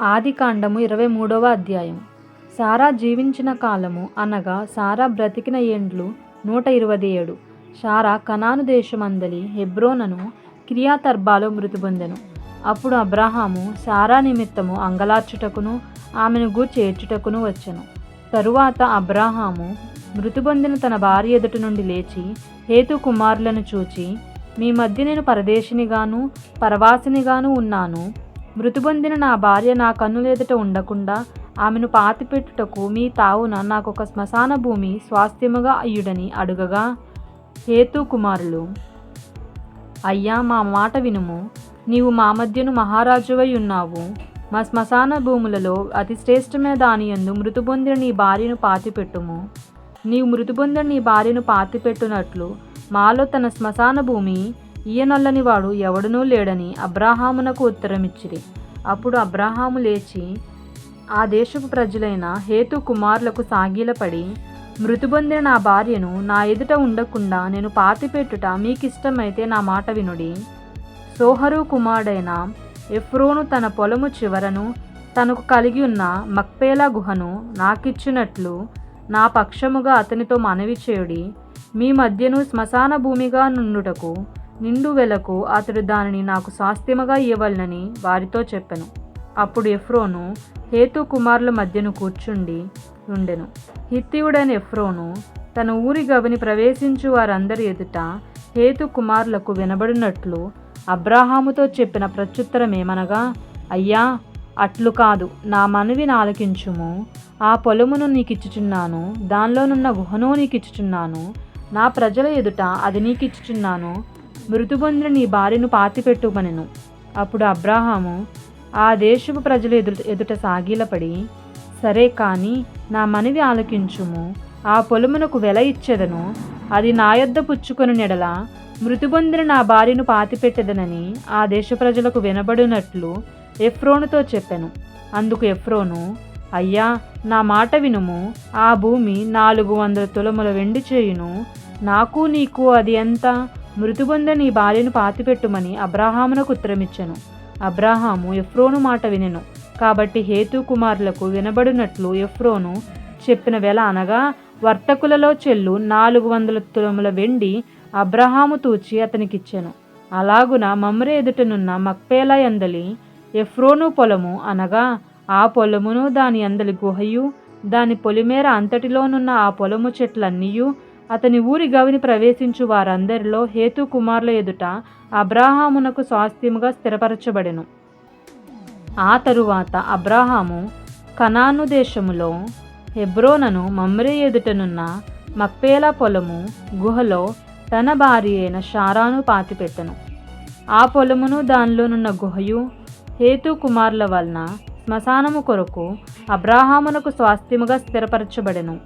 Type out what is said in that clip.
ఆదికాండము ఇరవై మూడవ అధ్యాయం. సారా జీవించిన కాలము అనగా సారా బ్రతికిన ఏండ్లు నూట ఇరవై ఏడు. సారా కనాను దేశమందలి హెబ్రోనను కిరియాతర్బాలో మృతి పొందెను అప్పుడు అబ్రహాము సారా నిమిత్తము అంగలార్చుటకును ఆమెను గూర్చి చేర్చుటకును వచ్చెను. తరువాత అబ్రహాము మృతి పొందిన తన భార్య ఎదుటి నుండి లేచి హేతు కుమారులను చూచి మీ మధ్య నేను పరదేశినిగాను పరవాసినిగాను ఉన్నాను. మృతి పొందిన నా భార్య నా కన్నులెదుట ఉండకుండా ఆమెను పాతిపెట్టుటకు మీ తావున నాకు ఒక శ్మశాన భూమి స్వాస్థ్యముగా అయ్యుడని అడుగగా హేతు కుమారులు అయ్యా మా మాట వినుము. నీవు మా మధ్యను మహారాజువై ఉన్నావు. మా శ్మశాన భూములలో అతి శ్రేష్టమైన దాని యందు మృతి పొందిన నీ భార్యను పాతిపెట్టుము. నీవు మృతి పొందిన నీ భార్యను పాతిపెట్టునట్లు మాలో తన శ్మశాన భూమి ఈయనొల్లని వాడు ఎవడునూ లేడని అబ్రాహామునకు ఉత్తరమిచ్చిరి. అప్పుడు అబ్రాహాము లేచి ఆ దేశపు ప్రజలైన హేతు కుమారులకు సాగిలపడి మృతుబొందిన నా భార్యను నా ఎదుట ఉండకుండా నేను పాతిపెట్టుట మీకిష్టమైతే నా మాట వినుడి. సోహరు కుమారుడైన ఎఫ్రోను తన పొలము చివరను తనకు కలిగి ఉన్న మక్పేలా గుహను నాకిచ్చినట్లు నా పక్షముగా అతనితో మనవి చేయుడి. మీ మధ్యను శ్మశాన భూమిగా నుండుటకు నిండు వెలకు అతడు దానిని నాకు స్వాస్థ్యముగా ఇవ్వవలనని వారితో చెప్పెను. అప్పుడు ఎఫ్రోను హేతు కుమారుల మధ్యను కూర్చుండి ఉండెను హిత్తియుడైన ఎఫ్రోను తన ఊరి గవిని ప్రవేశించు వారందరి ఎదుట హేతు కుమారులకు వినబడినట్లు అబ్రాహాముతో చెప్పిన ప్రత్యుత్తరమేమనగా అయ్యా అట్లు కాదు నా మనవిని ఆలకించుము ఆ పొలమును నీకిచ్చుచున్నాను దానిలోనున్న గుహను నీకిచ్చుచున్నాను. నా ప్రజల ఎదుట అది నీకిచ్చుచున్నాను. మృతి నీ భార్యను పాతిపెట్టుమనెను అప్పుడు అబ్రాహాము ఆ దేశపు ప్రజలు ఎదుట ఎదుట సాగిలపడి సరే కానీ నా మనవి ఆలకించుము. ఆ పొలమునకు వెల ఇచ్చేదను. అది నా యొద్ద పుచ్చుకొని నెడల. మృతి నా భార్యను పాతిపెట్టెదనని ఆ దేశ ప్రజలకు వినబడినట్లు ఎఫ్రోనుతో చెప్పెను. అందుకు ఎఫ్రోను అయ్యా నా మాట వినుము. ఆ భూమి నాలుగు వందల తులముల వెండి చేయును. నాకు నీకు అది ఎంత? మృతిబొంద నీ భార్యను పాతిపెట్టుమని అబ్రాహామునకు ఉత్తరమిచ్చెను. అబ్రాహాము ఎఫ్రోను మాట వినెను. కాబట్టి హేతు కుమారులకు వినబడినట్లు ఎఫ్రోను చెప్పిన వేళ అనగా వర్తకులలో చెల్లు నాలుగు వందల తులముల వెండి అబ్రహాము తూచి అతనికిచ్చెను. అలాగున మమ్రే ఎదుటనున్న మక్పేలా ఎందలి ఎఫ్రోను పొలము అనగా ఆ పొలమును దాని అందలి గుహయు దాని పొలిమేర అంతటిలోనున్న ఆ పొలము చెట్లన్నీయు అతని ఊరి గవిని ప్రవేశించు వారందరిలో హేతు కుమారుల ఎదుట అబ్రాహామునకు స్వాస్థ్యముగా స్థిరపరచబడెను. ఆ తరువాత అబ్రాహాము కనాను దేశములో హెబ్రోనను మమ్రే ఎదుటనున్న మక్పేలా పొలము గుహలో తన భార్య అయిన షారాను పాతిపెట్టెను. ఆ పొలమును దానిలోనున్న గుహయు హేతు కుమారుల వలన శ్మశానము కొరకు అబ్రాహామునకు స్వాస్థ్యముగా స్థిరపరచబడెను.